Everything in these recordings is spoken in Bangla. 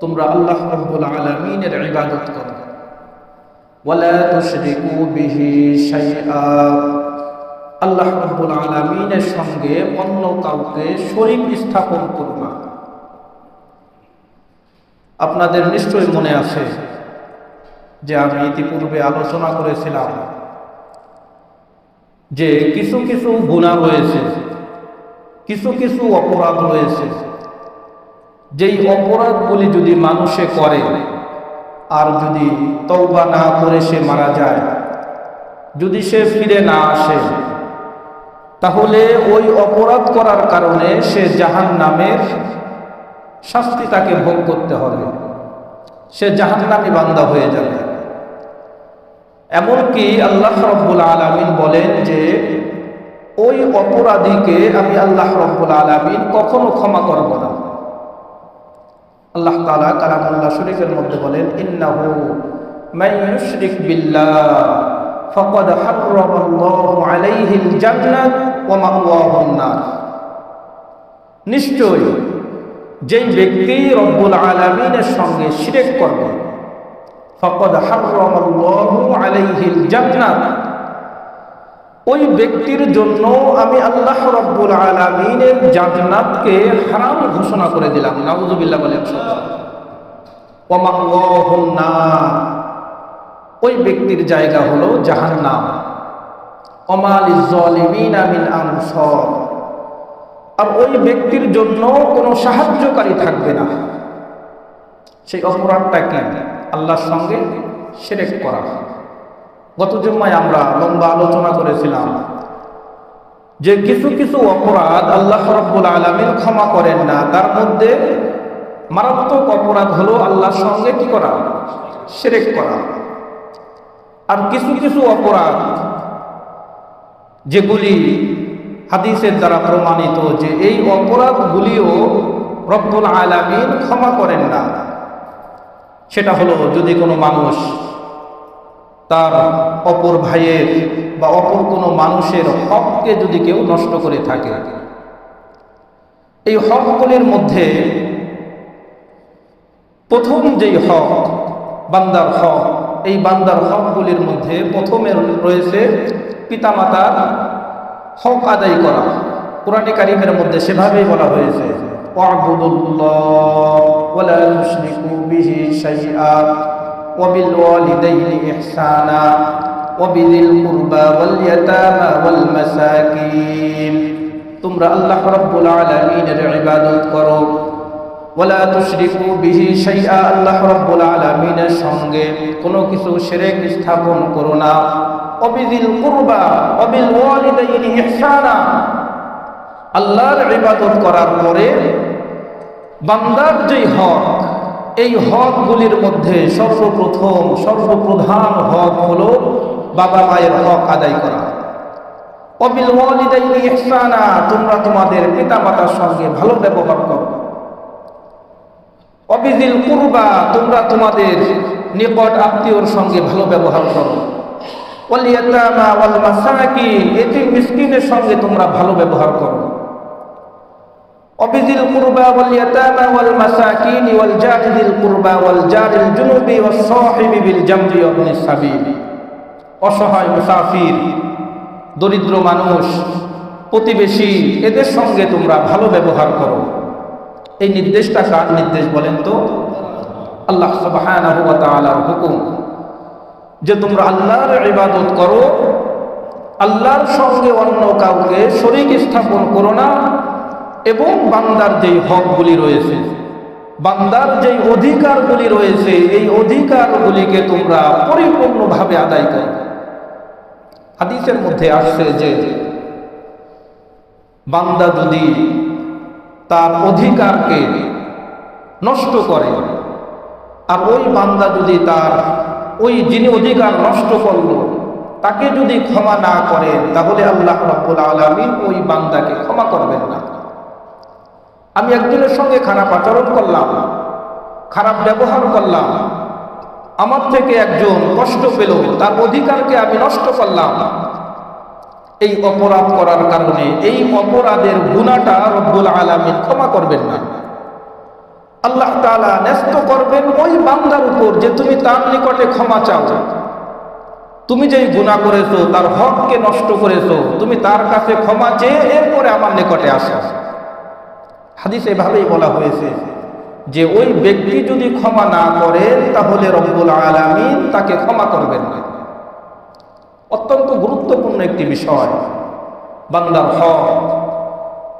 তোমরা আল্লাহ রব্বুল আলমিনের ইবাদত করো। ওয়ালা তুশরিকু বিহি শাইআ। আল্লাহ রব্বুল আলমিনের সঙ্গে অন্য কাউকে শরীক স্থাপন করো না। আপনাদের নিশ্চয়ই মনে আছে যে আমি ইতিপূর্বে আলোচনা করেছিলাম যে কিছু কিছু গুণা রয়েছে। কিছু কিছু অপরাধ রয়েছে। যেই অপরাধগুলি যদি মানুষে করে আর যদি তৌবা না করে সে মারা যায়, যদি সে ফিরে না আসে, তাহলে ওই অপরাধ করার কারণে সে জাহান নামের শাস্তি তাকে ভোগ করতে হবে। সে জাহান নামে বান্দা হয়ে যাবে। এমনকি আল্লাহ রব্বুল আলমিন বলেন যে ওই অপরাধীকে আমি আল্লাহ রব্বুল আলমিন কখনো ক্ষমা করব না। আল্লাহ তালা কালামুল্লাহ শরীফের মধ্যে বলেন, ইন্নাহু ইউশরিক বিল্লাহ, ফাকাদ হাররামাল্লাহু আলাইহিল জান্নাত ওয়া মাওয়াহুন নার। নিশ্চয় যেই ব্যক্তি রব্বুল আলামিনের সঙ্গে শিরক করবে, ফাকাদ হাররামাল্লাহু আলাইহিল জান্নাত ওই ব্যক্তির জন্য আমি আল্লাহ রব্বুল আলমিনের জান্নাতকে হারাম ঘোষণা করে দিলাম। নাউজুবিল্লাহ বলেন ওই ব্যক্তির জায়গা হলো জাহান্নাম। অমাল ইজলিমিন আর ওই ব্যক্তির জন্য কোনো সাহায্যকারী থাকবে না। সেই অপরাধটা কি আল্লাহর সঙ্গে সেরেক করা। গত জুম্মায় আমরা লম্বা আলোচনা করেছিলাম যে কিছু কিছু অপরাধ আল্লাহ রব্বুল আলমিন ক্ষমা করেন না, তার মধ্যে মারাত্মক অপরাধ হলো আল্লাহর সঙ্গে কি করা? সেরেক করা। আর কিছু কিছু অপরাধ যেগুলি হাদিসের দ্বারা প্রমাণিত যে এই অপরাধগুলিও রব্বুল আলমিন ক্ষমা করেন না, সেটা হলো যদি কোনো মানুষ তার অপর ভাইয়ের বা অপর কোনো মানুষের হককে যদি কেউ নষ্ট করে থাকে। এই হকগুলির মধ্যে প্রথম যেই হক, বান্দার হক, এই বান্দার হকগুলির মধ্যে প্রথমে রয়েছে পিতামাতার হক আদায় করা। কোরআনে কারিমের মধ্যে সেভাবেই বলা হয়েছে শাইআ। وبالوالدين إحسانا وبذي القربى واليتامى والمساكين তোমরা আল্লাহ রাব্বুল আলামিনের ইবাদত করো ওয়ালা তুশরিকু বিহি শাইআ আল্লাহ রাব্বুল আলামিনের সঙ্গে কোনো কিছু শিরক স্থাপন করো না ওবিদিল কুরবা ওবিল ওয়ালিদাইনি ইহসানা আল্লাহর ইবাদত করার পরে বান্দার যেই হক এই হকগুলির মধ্যে সর্বপ্রথম, সর্বপ্রধান হক হলো বাবা মায়ের হক আদায় করা। অবিল ইহসানা, তোমরা তোমাদের পিতামাতার সঙ্গে ভালো ব্যবহার করো। অবিদিল কুরবা, তোমরা তোমাদের নিকট আত্মীয়র সঙ্গে ভালো ব্যবহার করো। ওয়াল ইয়াতামা ওয়াল মাসাকিন এতিম মিসকিনের সঙ্গে তোমরা ভালো ব্যবহার করো। وبذي القربى واليتامى والمساكين والجار ذي القربى والجار الجنوب والصاحب بالجنب وابن السبيل অসহায় মুসাফির দরিদ্র মানুষ প্রতিবেশী এদের সঙ্গে তোমরা ভালো ব্যবহার করো এই নির্দেশটা কার নির্দেশ বলেন তো আল্লাহ সুবহানাহু ওয়া তাআলার হুকুম যে তোমরা আল্লাহর ইবাদত করো আল্লাহর সঙ্গে অন্য কাউকে শরীক স্থাপন করো না এবং বান্দার যেই হকগুলি রয়েছে, বান্দার যেই অধিকারগুলি রয়েছে, এই অধিকারগুলিকে তোমরা পরিপূর্ণভাবে আদায় করো। হাদিসের মধ্যে আসছে যে, বান্দা যদি তার অধিকারকে নষ্ট করে, আর ওই বান্দা যদি তার ওই যিনি অধিকার নষ্ট করল, তাকে যদি ক্ষমা না করে, তাহলে আল্লাহ রব্বুল আলমিন ওই বান্দাকে ক্ষমা করবেন না। আমি একজনের সঙ্গে খারাপ আচরণ করলাম, খারাপ ব্যবহার করলাম, আমার থেকে একজন কষ্ট পেল, তার অধিকারকে আমি নষ্ট করলাম। এই অপরাধ করার কারণে এই অপরাধের গুণাটা রব্বুল আলামিন ক্ষমা করবেন না। আল্লাহ তাআলা ন্যস্ত করবেন ওই বান্দার উপর যে তুমি তার নিকটে ক্ষমা চাও। তুমি যেই গুণা করেছ, তার হককে নষ্ট করেছ, তুমি তার কাছে ক্ষমা চেয়ে এরপরে আমার নিকটে আসো। হাদিস এভাবেই বলা হয়েছে যে ওই ব্যক্তি যদি ক্ষমা না করেন তাহলে রব্বুল আলামিন তাকে ক্ষমা করবেন না। অত্যন্ত গুরুত্বপূর্ণ একটি বিষয়। বান্দার হক।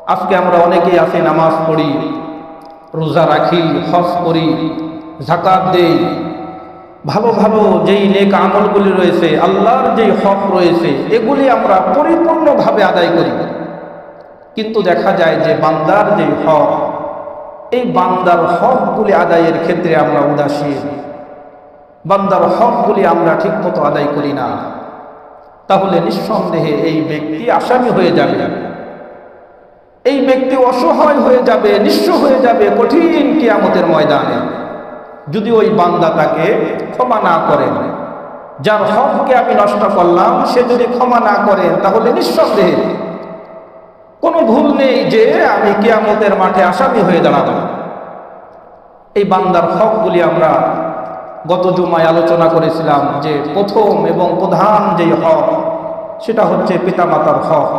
আজকে আমরা অনেকেই আছি নামাজ পড়ি, রোজা রাখি, হজ করি জাকাত দেই। ভালো ভালো যেই নেক আমলগুলি রয়েছে, আল্লাহর যেই হক রয়েছে, এগুলি আমরা পরিপূর্ণভাবে আদায় করি। কিন্তু দেখা যায় যে বান্দার যে হক, এই বান্দার হকগুলি আদায়ের ক্ষেত্রে আমরা উদাসীন। বান্দার হকগুলি আমরা ঠিকমতো আদায় করি না। তাহলে নিঃসন্দেহে এই ব্যক্তি আসামি হয়ে যাবে। এই ব্যক্তি অসহায় হয়ে যাবে, নিঃস্ব হয়ে যাবে কঠিন কিয়ামতের ময়দানে। যদি ওই বান্দা তাকে ক্ষমা না করেন, যার হককে আমি নষ্ট করলাম, সে যদি ক্ষমা না করেন তাহলে নিঃসন্দেহে কোনো ভুল নেই যে আমি কেয়ামতের মাঠে আসামি হয়ে দাঁড়াবো। এই বান্দার হকগুলি আমরা গত জুমায় আলোচনা করেছিলাম যে প্রথম এবং প্রধান যে হক, সেটা হচ্ছে পিতামাতার হক।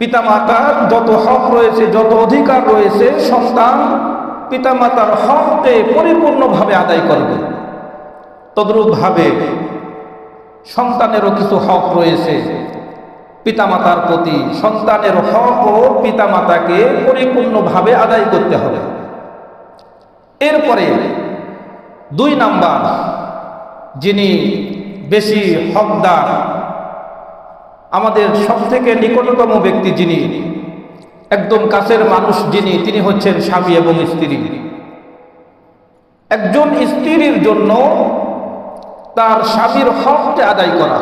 পিতামাতার যত হক রয়েছে, যত অধিকার রয়েছে, সন্তান পিতামাতার হককে পরিপূর্ণভাবে আদায় করবে। তদ্রূপভাবে সন্তানেরও কিছু হক রয়েছে পিতামাতার প্রতি সন্তানের হক ও পিতামাতাকে পরিপূর্ণভাবে আদায় করতে হবে। এরপরে দুই নাম্বার, যিনি বেশি হকদার, আমাদের সব থেকে নিকটতম ব্যক্তি যিনি, একদম কাছের মানুষ যিনি, তিনি হচ্ছেন স্বামী এবং স্ত্রী। একজন স্ত্রীর জন্য তার স্বামীর হককে আদায় করা।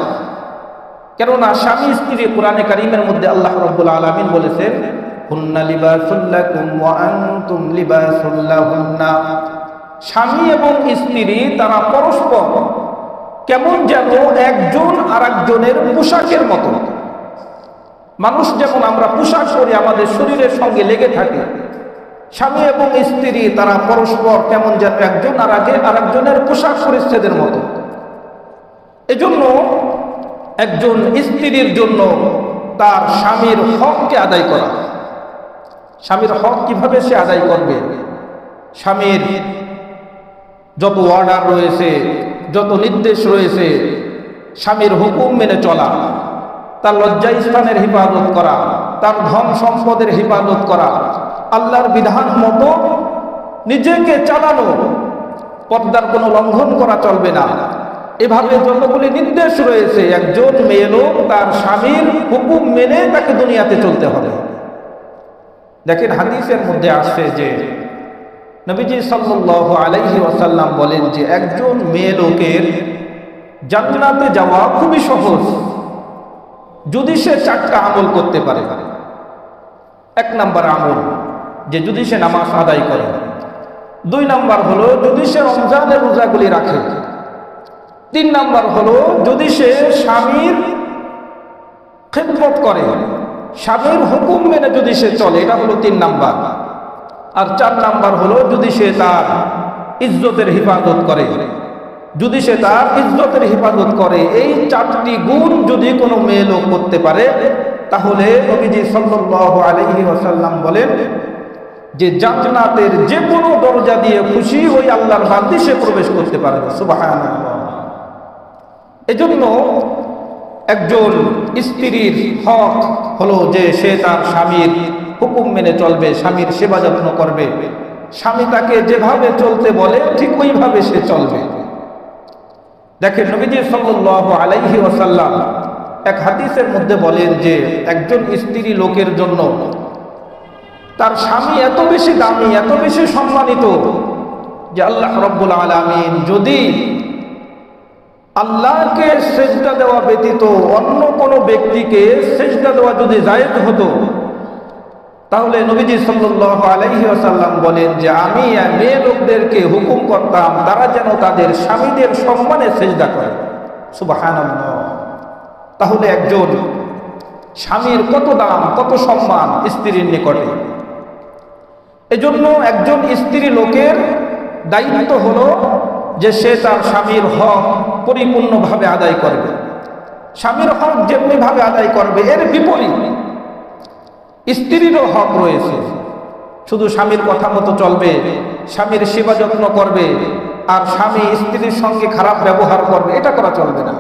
কেননা স্বামী স্ত্রী কোরআনে কারিমের মধ্যে আল্লাহ রব্বুল আলমিন বলেছেন স্বামী এবং স্ত্রী তারা পরস্পর কেমন যেন একজন আর একজনের পোশাকের মতো। মানুষ যেমন আমরা পোশাক পরি, আমাদের শরীরের সঙ্গে লেগে থাকে, স্বামী এবং স্ত্রী তারা পরস্পর কেমন যেন একজন আর আগে আর একজনের পোশাক পরিচ্ছেদের মতো। এজন্য একজন স্ত্রীর জন্য তার স্বামীর হককে আদায় করা। স্বামীর হক কীভাবে সে আদায় করবে? স্বামীর যত অর্ডার রয়েছে, যত নির্দেশ রয়েছে, স্বামীর হুকুম মেনে চলা, তার লজ্জা স্থানের হিফাজত করা, তার ধন সম্পদের হিফাজত করা, আল্লাহর বিধান মতো নিজেকে চালানো, পর্দার কোনো লঙ্ঘন করা চলবে না। এভাবে যতগুলি নির্দেশ রয়েছে, একজন মেয়ে লোক তার স্বামীর হুকুম মেনে তাকে দুনিয়াতে চলতে হবে। দেখেন হাদিসের মধ্যে আসছে যে, নবীজি সাল্লাহ আলাইহি ওয়াসাল্লাম বলেন যে, একজন মেয়ে লোকের জান্নাতে যাওয়া খুবই সহজ। যদি সে চারটা আমল করতে পারে, এক নাম্বার আমল যে যদি সে নামাজ আদায় করে, দুই নাম্বার হলো যদি সে রমজানের রোজাগুলি রাখে তিন নাম্বার হলো, যদি সে স্বামীর খেদমত করে, স্বামীর হুকুম মেনে যদি সে চলে, এটা হলো তিন নাম্বার। আর চার নাম্বার হলো, যদি সে তার ইজ্জতের হেফাজত করে, যদি সে তার ইজ্জতের হেফাজত করে, এই চারটি গুণ যদি কোনো মেয়ে লোক করতে পারে, তাহলে নবীজি সাল্লাল্লাহু আলাইহি ওয়াসাল্লাম বলেন যে জান্নাতের যে কোনো দরজা দিয়ে খুশি ওই আল্লাহর বান্দি সে প্রবেশ করতে পারে সুবহানাল্লাহ। এজন্য একজন স্ত্রীর হক হলো যে সে তার স্বামীর হুকুম মেনে চলবে, স্বামীর সেবা যত্ন করবে। স্বামী তাকে যেভাবে চলতে বলে, ঠিক ওইভাবে সে চলবে। দেখেন নবীজি সাল্লাহ আলাইহি ওসাল্লাম এক হাদিসের মধ্যে বলেন যে একজন স্ত্রী লোকের জন্য তার স্বামী এত বেশি দামি, এত বেশি সম্মানিত যে আল্লাহ রব্বুল আলমিন যদি আল্লাহকে সেজদা দেওয়া ব্যতীত অন্য কোনো ব্যক্তিকে সেজদা দেওয়া যদি জায়েজ হতো, তাহলে নবীজি সাল্লাহ আসাল্লাম বলেন যে আমি মেয়ে লোকদেরকে হুকুম করতাম, তারা যেন তাদের স্বামীদের সম্মানে সেজদা করে। সুবাহান তাহলে একজন স্বামীর কত দাম, কত সম্মান স্ত্রীর নিকটে। এজন্য একজন স্ত্রী লোকের দায়িত্ব হলো যে সে তার স্বামীর হক পরিপূর্ণভাবে আদায় করবে। স্বামীর হক যেমনিভাবে আদায় করবে, এর বিপরীত স্ত্রীরও হক রয়েছে। শুধু স্বামীর কথা মতো চলবে, স্বামীর সেবা যত্ন করবে, আর স্বামী স্ত্রীর সঙ্গে খারাপ ব্যবহার করবে, এটা করা চলবে না।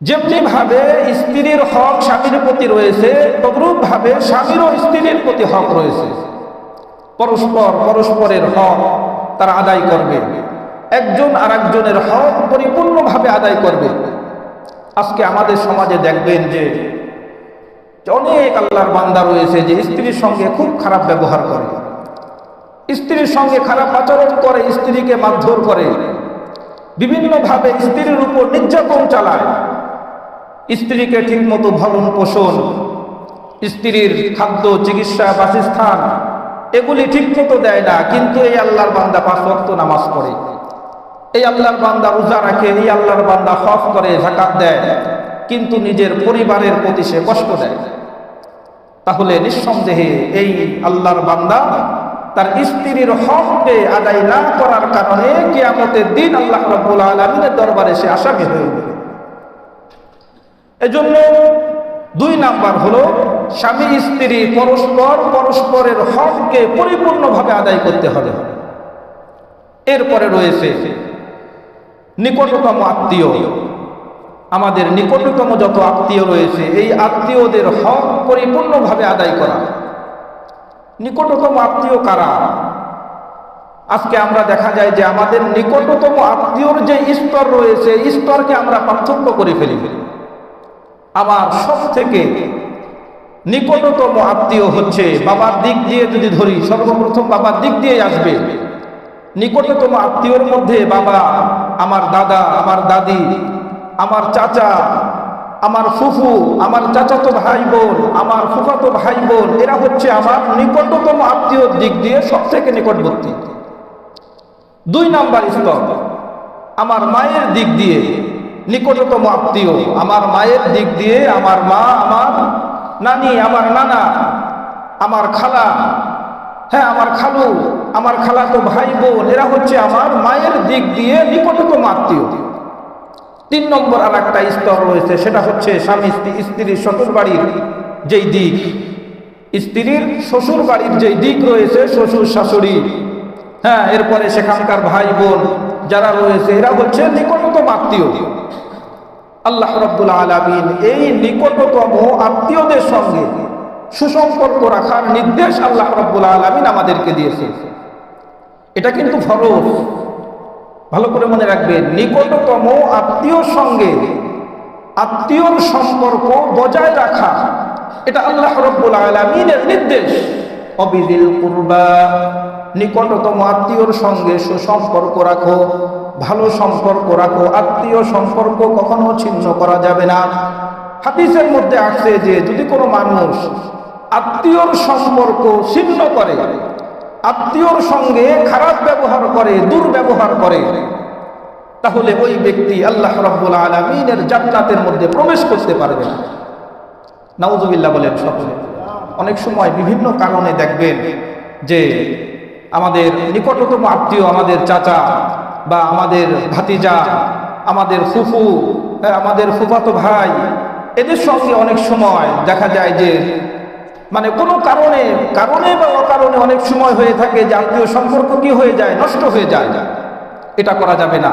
যেমনি ভাবে স্ত্রীর হক স্বামীর প্রতি রয়েছে তদ্রূপ ভাবে স্বামীরও স্ত্রীর প্রতি হক রয়েছে। পরস্পর পরস্পরের হক তারা আদায় করবে। একজন আর একজনের হক পরিপূর্ণভাবে আদায় করবে। আজকে আমাদের সমাজে দেখবেন যে অনেক আল্লাহর বান্দা রয়েছে যে স্ত্রীর সঙ্গে খুব খারাপ ব্যবহার করে। স্ত্রীর সঙ্গে খারাপ আচরণ করে, স্ত্রীকে মারধর করে। বিভিন্নভাবে স্ত্রীর উপর নির্যাতন চালায়। স্ত্রীকে ঠিকমতো ভরণ পোষণ স্ত্রীর খাদ্য, চিকিৎসা, বাসস্থান এগুলি ঠিক মতো দেয় না, কিন্তু এই আল্লাহর বান্দা পাঁচ ওয়াক্ত নামাজ পড়ে। এই আল্লাহর বান্দা রোজা রাখে, এই আল্লাহর বান্দা হফ করে জাকাত দেয়, কিন্তু নিজের পরিবারের প্রতি সে কষ্ট দেয়। তাহলে নিঃসন্দেহে এই আল্লাহর বান্দা তার স্ত্রীর হককে আদায় না করার কারণে কিয়ামতের দিন আল্লাহ রব্বুল আলমিনের দরবারে সে আসামি হয়ে উঠবে এজন্য দুই নাম্বার হলো স্বামী, স্ত্রী, পরস্পর, পরস্পরের হককে পরিপূর্ণভাবে আদায় করতে হবে। এরপরে রয়েছে নিকটতম আত্মীয়। আমাদের নিকটতম যত আত্মীয় রয়েছে, এই আত্মীয়দের হক পরিপূর্ণভাবে আদায় করা। নিকটতম আত্মীয় কারা? আজকে আমরা দেখা যায় যে আমাদের নিকটতম আত্মীয়র যে স্তর রয়েছে স্তরকে আমরা পার্থক্য করে ফেলি। ফেলি আমার সব থেকে নিকটতম আত্মীয় হচ্ছে, বাবার দিক দিয়ে যদি ধরি, সর্বপ্রথম বাবার দিক দিয়ে আসবে। নিকটতম আত্মীয়র মধ্যে বাবা, আমার দাদা, আমার দাদি, আমার চাচা, আমার ফুফু, আমার চাচাতো ভাই বোন আমার ফুফাতো ভাই বোন এরা হচ্ছে আমার নিকটতম আত্মীয়র দিক দিয়ে সব থেকে নিকটবর্তী। দুই নাম্বার স্তর, আমার মায়ের দিক দিয়ে নিকটতম আত্মীয়, আমার মায়ের দিক দিয়ে আমার মা, আমার নানি, আমার নানা, আমার খালা হ্যাঁ আমার খালু, আমার খালা তো ভাই বোন, এরা হচ্ছে আমার মায়ের দিক দিয়ে নিকটতম আত্মীয়। তিন নম্বর আর একটা স্তর রয়েছে, সেটা হচ্ছে স্বামী, স্ত্রী, স্ত্রীর শ্বশুর বাড়ির যেই দিক। স্ত্রীর শ্বশুর বাড়ির যেই দিক রয়েছে, শ্বশুর শাশুড়ি। হ্যাঁ এরপরে সেখানকার ভাই বোন যারা রয়েছে, এরা হচ্ছে নিকটতম আত্মীয়। আল্লাহ রব্বুল আলমিন এই নিকটতম আত্মীয়দের সঙ্গে সুসম্পর্ক রাখার নির্দেশ আল্লাহ রব্বুল আলমিন আমাদেরকে দিয়েছে। এটা কিন্তু ফরজ। ভালো করে মনে রাখবেন, নিকটতম আত্মীয়র সঙ্গে আত্মীয়র সম্পর্ক বজায় রাখা, এটা আল্লাহ রব্বুল আলমিনের নির্দেশ। অবিদিল কুরবা, নিকটতম আত্মীয়র সঙ্গে সুসম্পর্ক রাখো। ভালো সম্পর্ক রাখো, আত্মীয় সম্পর্ক কখনো ছিন্ন করা যাবে না। হাদিসের মধ্যে আসছে যে, যদি কোনো মানুষ আত্মীয়র সম্পর্ক ছিন্ন করে, আত্মীয়র সঙ্গে খারাপ ব্যবহার করে, দুর্ব্যবহার করে, তাহলে ওই ব্যক্তি আল্লাহ রব্বুল আলমিনের জান্নাতের মধ্যে প্রবেশ করতে পারবে না। নাউজুবিল্লাহ বলেন সকলে অনেক সময় বিভিন্ন কারণে দেখবেন যে, আমাদের নিকটতম আত্মীয়, আমাদের চাচা বা আমাদের ভাতিজা আমাদের ফুফু হ্যাঁ, আমাদের ফুফাতো ভাই এদের সঙ্গে অনেক সময় দেখা যায় যে মানে কোনো কারণে কারণে বা অকারণে অনেক সময় হয়ে থাকে যে আত্মীয় সম্পর্ক কি হয়ে যায় নষ্ট হয়ে যায়। এটা করা যাবে না।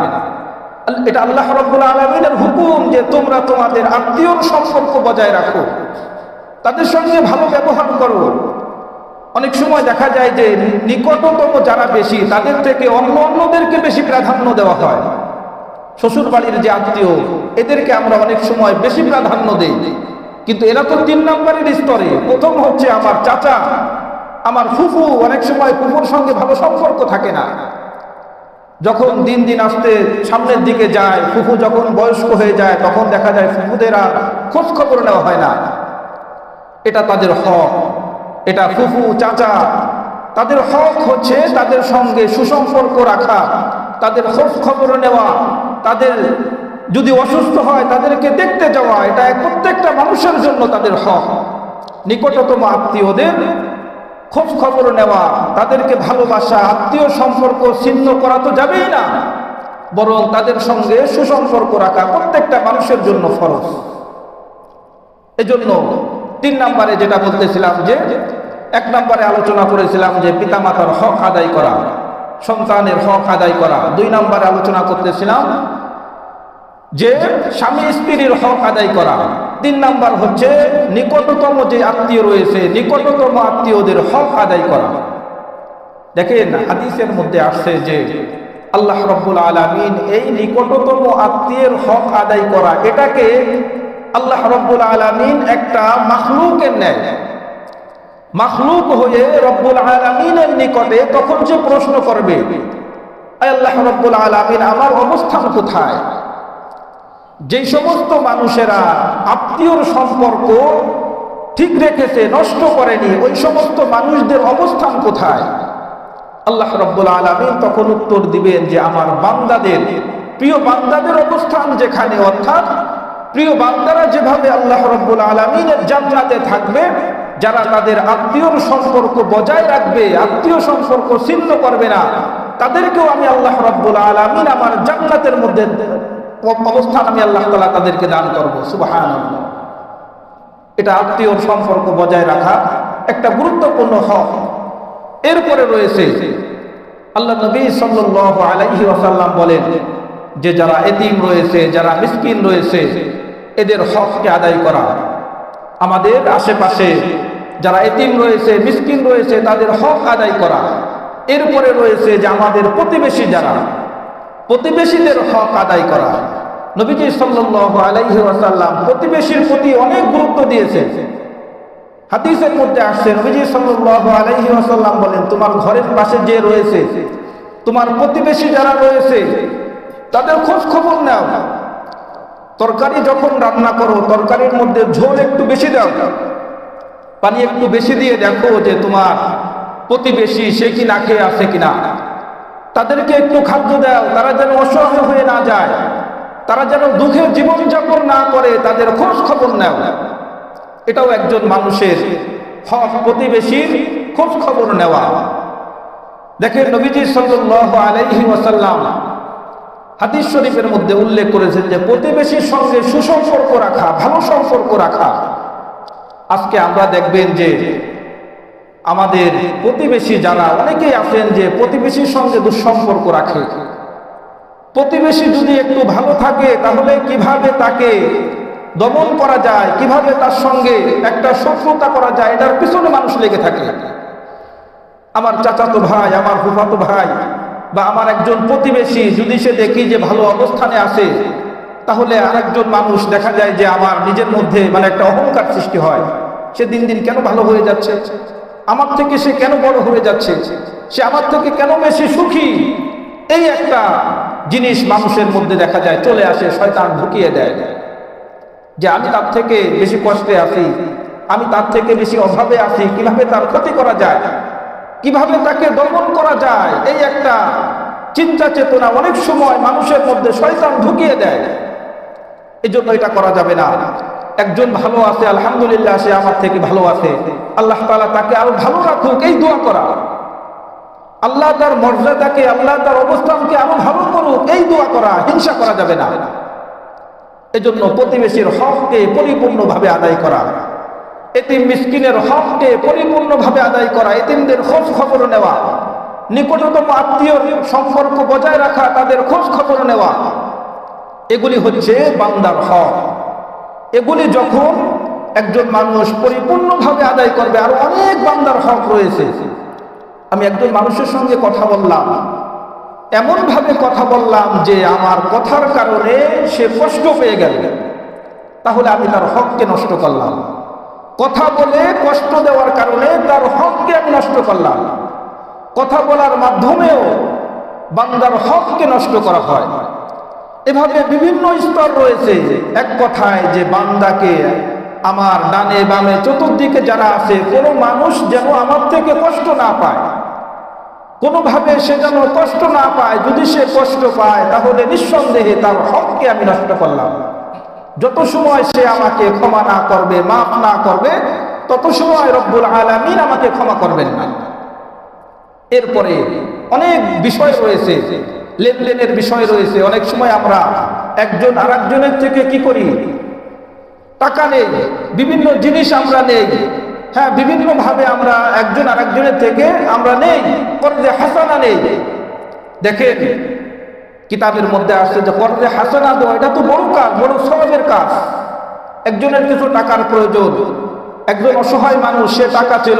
এটা আল্লাহ রব্বুল আলমিনের হুকুম যে তোমরা তোমাদের আত্মীয়র সম্পর্ক বজায় রাখো। তাদের সঙ্গে ভালো ব্যবহার করো। অনেক সময় দেখা যায় যে নিকটতম যারা বেশি, তাদের থেকে অন্য অন্যদেরকে বেশি প্রাধান্য দেওয়া হয়। শ্বশুর বাড়ির যে আত্মীয়, এদেরকে আমরা অনেক সময় বেশি প্রাধান্য দেই। কিন্তু এরা তো তিন নম্বরের স্তরে। প্রথম হচ্ছে আমার চাচা, আমার ফুফু, অনেক সময় ফুফুর সঙ্গে ভালো সম্পর্ক থাকে না। যখন দিন দিন আসতে সামনের দিকে যায়, ফুফু যখন বয়স্ক হয়ে যায়, তখন দেখা যায় ফুফুদের আর খোঁজ খবর নেওয়া হয় না। এটা তাদের হক। এটা ফুফু, চাচা, তাদের হক হচ্ছে তাদের সঙ্গে সুসম্পর্ক রাখা, তাদের খোঁজ খবর নেওয়া, তাদের যদি অসুস্থ হয় তাদেরকে দেখতে যাওয়া, এটা প্রত্যেকটা মানুষের জন্য তাদের হক। নিকটতম আত্মীয়দের খোঁজ খবর নেওয়া, তাদেরকে ভালোবাসা, আত্মীয় সম্পর্ক ছিন্ন করা তো যাবেই না, বরং তাদের সঙ্গে সুসম্পর্ক রাখা প্রত্যেকটা মানুষের জন্য ফরজ। এজন্য তিন নম্বরে যেটা বলতেছিলাম যে, এক নম্বরে আলোচনা করেছিলাম যে পিতামাতার হক আদায় করা, সন্তানের হক আদায় করা। দুই নম্বরে আলোচনা করতেছিলাম যে স্বামী স্ত্রীর হক আদায় করা। তিন নাম্বার হচ্ছে নিকটতম যে আত্মীয় রয়েছে, নিকটতম আত্মীয়দের হক আদায় করা। দেখেন, হাদিসের মধ্যে আসছে যে আল্লাহ রব্বুল আলমিন এই নিকটতম আত্মীয়ের হক আদায় করা, এটাকে আল্লাহ রব্বুল আলমিন একটা মাখলুকের নেয় মাখলুক হয়ে রব্বুল আলমিনের নিকটে তখন যে প্রশ্ন করবে আল্লাহ রব্বুল আলমিন, আমার অবস্থান কোথায়? যেই সমস্ত মানুষেরা আত্মীয়র সম্পর্ক ঠিক রেখেছে, নষ্ট করেনি, ওই সমস্ত মানুষদের অবস্থান কোথায়? আল্লাহ রব্বুল আলমিন তখন উত্তর দিবেন যে, আমার বান্দাদের, প্রিয় বান্দাদের অবস্থান যেখানে, অর্থাৎ প্রিয় বান্দারা, যেভাবে আল্লাহ রব্বুল আলমিনের জান্নাতে থাকবে, যারা তাদের আত্মীয়র সম্পর্ক বজায় রাখবে, আত্মীয় সম্পর্ক ছিন্ন করবে না, তাদেরকেও আমি আল্লাহ রব্বুল আলমিন আমার জান্নাতের মধ্যে অবস্থান আমি আল্লাহ তালা তাদেরকে দান করব সুবাহান এটা আত্মীয় সম্পর্ক বজায় রাখা একটা গুরুত্বপূর্ণ হক। এরপরে রয়েছে, আল্লাহ নবী সাল্লাহ আলাইহি ওয়াসাল্লাম বলেন যে, যারা এতিম রয়েছে, যারা মিসকিন রয়েছে এদের হককে আদায় করা। আমাদের আশেপাশে যারা এতিম রয়েছে, মিসকিন রয়েছে, তাদের হক আদায় করা। এরপরে রয়েছে যে আমাদের প্রতিবেশী যারা, প্রতিবেশীদের হক আদায় করা। নবীজি সাল্লাহ আলাইহি ওয়াসাল্লাম প্রতিবেশীর প্রতি অনেক গুরুত্ব দিয়েছে হাদিসের মধ্যে আসছে, নবীজি সাল্লাহ আলাইহি ওয়াসাল্লাম বলেন, তোমার ঘরের পাশে যে রয়েছে, তোমার প্রতিবেশী যারা রয়েছে, তাদের খোঁজ খবর নাও। তরকারি যখন রান্না করো, তরকারির মধ্যে ঝোল একটু বেশি দাও। পানি একটু বেশি দিয়ে দেখো যে তোমার প্রতিবেশী সে কি না খেয়ে আছে কিনা। তাদেরকে একটু খাদ্য দাও, তারা যেন অসহায় হয়ে না যায়। তারা যেন দুঃখে জীবনযাপন না করে, তাদের খোঁজ খবর নেও। এটাও একজন মানুষের হক, প্রতিবেশীর খোঁজ খবর নেওয়া। দেখেন নবীজি সাল্লাহ আলাইহি ওয়াসাল্লাম হাদিস শরীফের মধ্যে উল্লেখ করেছেন যে প্রতিবেশীর সঙ্গে সুসম্পর্ক রাখা, ভালো সম্পর্ক রাখা। আজকে আমরা দেখবেন যে আমাদের প্রতিবেশী যারা, অনেকেই আছেন যে প্রতিবেশীর সঙ্গে দুঃসম্পর্ক রাখে। প্রতিবেশী যদি একটু ভালো থাকে, তাহলে কীভাবে তাকে দমন করা যায়, কীভাবে তার সঙ্গে একটা শত্রুতা করা যায়, এটার পিছনে মানুষ লেগে থাকে। আমার চাচাতো ভাই, আমার ফুফাতো ভাই বা আমার একজন প্রতিবেশী যদি সে দেখি যে ভালো অবস্থানে আসে তাহলে আরেকজন মানুষ দেখা যায় যে আমার নিজের মধ্যে মানে একটা অহংকার সৃষ্টি হয়। সে দিন দিন কেন ভালো হয়ে যাচ্ছে? আমার থেকে সে কেন বড় হয়ে যাচ্ছে? সে আমার থেকে কেন বেশি সুখী? এই একটা জিনিস মানুষের মধ্যে দেখা যায়, চলে আসে, শয়তান ঢুকিয়ে দেয়। যে আমি তার থেকে বেশি কষ্টে আসি আমি তার থেকে বেশি অভাবে আছি, কীভাবে তার ক্ষতি করা যায়? কীভাবে তাকে দমন করা যায়, এই একটা চিন্তা চেতনা অনেক সময় মানুষের মধ্যে শয়তান ঢুকিয়ে দেয়। এই জন্য এটা করা যাবে না। একজন ভালো আছে, আলহামদুলিল্লাহ, সে আমার থেকে ভালো আছে। আল্লাহ তালা তাকে আরও ভালো রাখুক, এই দোয়া করা। আল্লাহ তার মর্যাদাকে, আল্লাহ তার অবস্থানকে আরও ভালো করুক, এই দোয়া করা, হিংসা করা যাবে না। এজন্য প্রতিবেশীর হককে পরিপূর্ণভাবে আদায় করা। এতিম মিসকিনের হককে পরিপূর্ণভাবে আদায় করা, এতিমদের খোঁজ খবর নেওয়া, নিকটতম আত্মীয় সম্পর্ক বজায় রাখা, তাদের খোঁজ খবর নেওয়া, এগুলি হচ্ছে বান্দার হক। এগুলি যখন একজন মানুষ পরিপূর্ণভাবে আদায় করবে, আর অনেক বান্দার হক রয়েছে। আমি একজন মানুষের সঙ্গে কথা বললাম। এমনভাবে কথা বললাম যে আমার কথার কারণে সে কষ্ট পেয়ে গেল। তাহলে আমি তার হককে নষ্ট করলাম। কথা বলে কষ্ট দেওয়ার কারণে তার হককে আমি নষ্ট করলাম। কথা বলার মাধ্যমেও বান্দার হককে নষ্ট করা হয়। এভাবে বিভিন্ন স্তর রয়েছে এক কথায় যে বান্দাকে আমার ডানে বামে চতুর্দিকে যারা আছে, কোনো মানুষ যেন আমার থেকে কষ্ট না পায়। কোনোভাবে সে যেন কষ্ট না পায়, যদি সে কষ্ট পায়, তাহলে নিঃসন্দেহে তার হককে আমি নষ্ট করলাম। যত সময় সে আমাকে ক্ষমা না করবে, মাফ না করবে, তত সময় রব্বুল আলমিন আমাকে ক্ষমা করবেন না। এরপরে অনেক বিষয় রয়েছে, লেনদেনের বিষয় রয়েছে। অনেক সময় আমরা একজন আর একজনের থেকে কি করি? টাকা নেই, বিভিন্ন জিনিস আমরা নেই। হ্যাঁ বিভিন্নভাবে আমরা একজন আর একজনের থেকে আমরা নেই হাসানা নেই। দেখেন কিতাবের মধ্যে আসছে যে কর্জে হাসানা দেওয়া, এটা তো বড় কাজ, বড় সহজের কাজ। একজনের কিছু টাকার প্রয়োজন, একজন অসহায় মানুষ, সে টাকা ছিল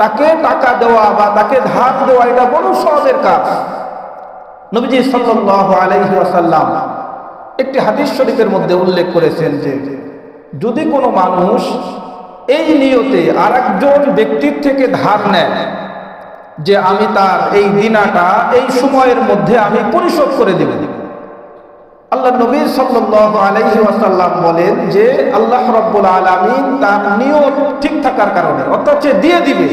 তাকে টাকা দেওয়া বা তাকে ধার দেওয়া, এটা বড় সহজের কাজ। নবীজি সাল্লাল্লাহু আলাইহি ওয়াসাল্লাম একটি হাদিস শরীফের মধ্যে উল্লেখ করেছেন যে, যদি কোনো মানুষ এই নিয়তে আর ব্যক্তির থেকে ধার নেয় যে আমি তার এই দিনাটা, এই সময়ের মধ্যে আমি পরিশোধ করে দেব। আল্লাহ নবী সাল্লাল্লাহু আলাইহি ওয়াসাল্লাম বলেন যে আল্লাহ রাব্বুল আলামিন তার নিয়ত ঠিক থাকার কারণে, অর্থাৎ সে দিয়ে দিবে।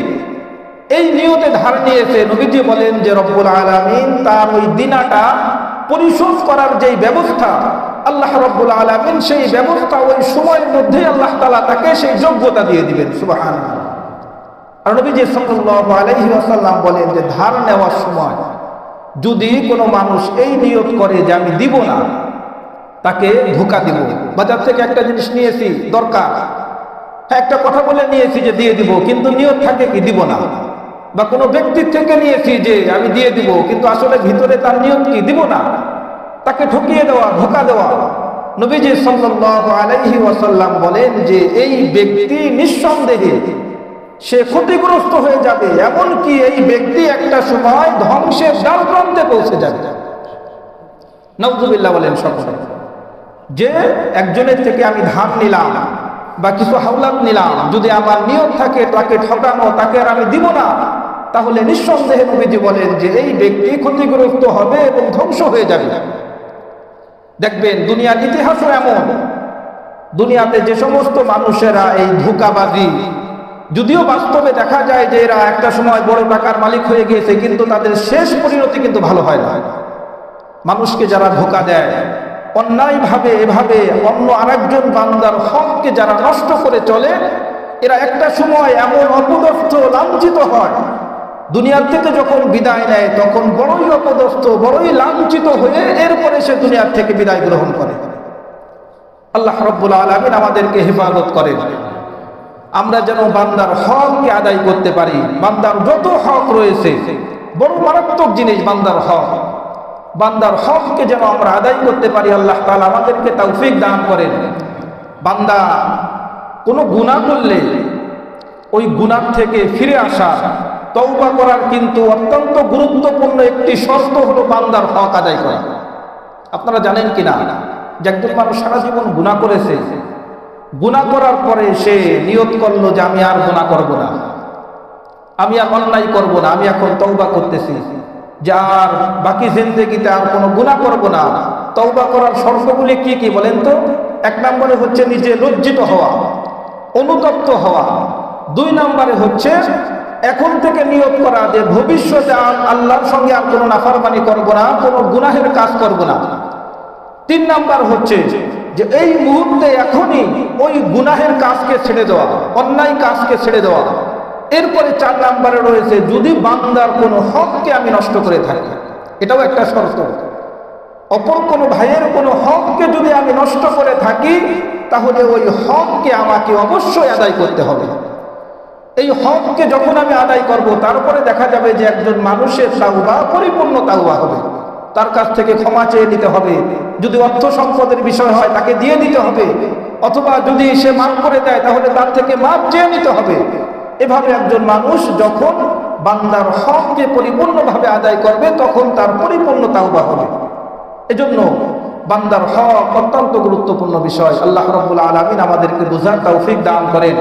এই নিয়তে ধার নিয়েছে নবীজি বলেন যে রব্বুল আলামিন তার ওই দিনাটা পরিশোধ করার যেই ব্যবস্থা, আল্লাহ রব্বুল আলমিন সেই ব্যবস্থা ওই সময়ের মধ্যে আল্লাহ তালা তাকে সেই যোগ্যতা দিয়ে দিবেন। সুবাহান আর নবীজি সাল্লাল্লাহু আলাইহি ওয়াসাল্লাম বলেন যে ধার নেওয়ার সময় যদি কোনো মানুষ এই নিয়ত করে যে আমি দিব না, তাকে ধোকা দিব। বাজার থেকে একটা জিনিস নিয়েছি, দরকার। হ্যাঁ একটা কথা বলে নিয়েছি যে দিয়ে দিব, কিন্তু নিয়ত থাকে কি দিব না? বা কোনো ব্যক্তির থেকে নিয়েছি যে আমি দিয়ে দিব, কিন্তু আসলে ভিতরে তার নিয়ত কি দিব না? তাকে ঠকিয়ে দেওয়া, ধোকা দেওয়া। নবীজি সাল্লাল্লাহু আলাইহি ওয়াসাল্লাম বলেন যে এই ব্যক্তি নিঃসন্দেহে সে ক্ষতিগ্রস্ত হয়ে যাবে, এমনকি এই ব্যক্তি একটা সময় ধ্বংসের দ্বার প্রান্তে পৌঁছে যাবে। নবজুবিল্লাহ বলেন সকলে, যে একজনের থেকে আমি ধার নিলাম বা কিছু হাওলাত নিলাম, যদি আমার নিয়ত থাকে তাকে ঠকানো, তাকে আর আমি দিব না, তাহলে নিঃসন্দেহে নবীজি বলেন যে এই ব্যক্তি ক্ষতিগ্রস্ত হবে এবং ধ্বংস হয়ে যাবে। দেখবেন দুনিয়ার ইতিহাসও এমন, দুনিয়াতে যে সমস্ত মানুষেরা এই ধোকাবাজি যদিও বাস্তবে দেখা যায় যে এরা একটা সময় বড় টাকার মালিক হয়ে গিয়েছে, কিন্তু তাদের শেষ পরিণতি কিন্তু ভালো হয় না। মানুষকে যারা ধোকা দেয়, অন্যায়ভাবে, এভাবে অন্য আরেকজন বান্দার হককে যারা নষ্ট করে চলে, এরা একটা সময় এমন অপদস্থ, লাঞ্ছিত হয়। দুনিয়ার থেকে যখন বিদায় নেয়, তখন বড়ই অপদস্থ, বড়ই লাঞ্ছিত হয়ে এরপরে সে দুনিয়ার থেকে বিদায় গ্রহণ করে। আল্লাহ রব্বুল আলমিন আমাদেরকে হেফাজত করেন। আমরা যেন বান্দার হককে আদায় করতে পারি, বান্দার যত হক রয়েছে, বড় মারাত্মক জিনিস বান্দার হক। বান্দার হককে যেন আমরা আদায় করতে পারি, আল্লাহ তালা আমাদেরকে তৌফিক দান করেন। বান্দা, কোনো গুণা করলে ওই গুণার থেকে ফিরে আসা তৌবা করার কিন্তু অত্যন্ত গুরুত্বপূর্ণ একটি শর্ত হলো বান্দার হক আদায় করা। আপনারা জানেন কি না যে একজন মানুষ সারা জীবন গুণা করেছে গুণা করার পরে সে নিয়ত করল যে আমি আর গুণা করব না। আমি আর অন্যায় করব না। আমি এখন তৌবা করতেছি। যে আর বাকি জিন্দগিতে আর কোনো গুণা করব না। তৌবা করার শর্তগুলি কি কি বলেন তো? এক নম্বরে হচ্ছে নিজে লজ্জিত হওয়া, অনুতপ্ত হওয়া। দুই নম্বরে হচ্ছে এখন থেকে নিয়োগ করা যে ভবিষ্যতে আল্লাহর সঙ্গে আর কোনো নাফারবানি করব না, কোনো গুনাহের কাজ করব না। তিন নাম্বার হচ্ছে যে এই মুহূর্তে এখনই ওই গুনাহের কাজকে ছেড়ে দেওয়া, অন্যায় কাজকে ছেড়ে দেওয়া। এরপরে চার নাম্বারে রয়েছে, যদি বান্দার কোনো হককে আমি নষ্ট করে থাকি, এটাও একটা শর্ত। অপর কোনো ভাইয়ের কোনো হককে যদি আমি নষ্ট করে থাকি, তাহলে ওই হককে আমাকে অবশ্যই আদায় করতে হবে। এই হককে যখন আমি আদায় করব, তারপরে দেখা যাবে যে একজন মানুষের তাওবা পরিপূর্ণ তাওবা হবে। তার কাছ থেকে ক্ষমা চেয়ে নিতে হবে। যদি অর্থ সম্পদের বিষয় হয়, তাকে দিয়ে দিতে হবে। অথবা যদি সে মাফ করে দেয়, তাহলে তার থেকে মাফ চেয়ে নিতে হবে। এভাবে একজন মানুষ যখন বান্দার হককে পরিপূর্ণভাবে আদায় করবে, তখন তার পরিপূর্ণ তাওবা হবে। এজন্য বান্দার হক অত্যন্ত গুরুত্বপূর্ণ বিষয়। আল্লাহ রব্বুল আলমিন আমাদেরকে বোঝার তৌফিক দান করেন।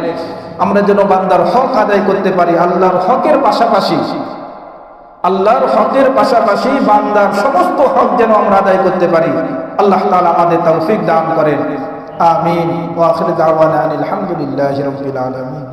আমরা যেন বান্দার হক আদায় করতে পারি, আল্লাহর হকের পাশাপাশি আল্লাহর হকের পাশাপাশি বান্দার সমস্ত হক যেন আমরা আদায় করতে পারি। আল্লাহ তালা আমাদের তৌফিক দান করেন। আমিন। ওয়াখির দাওয়ানা আলহামদুলিল্লাহ রবিল আলমিন।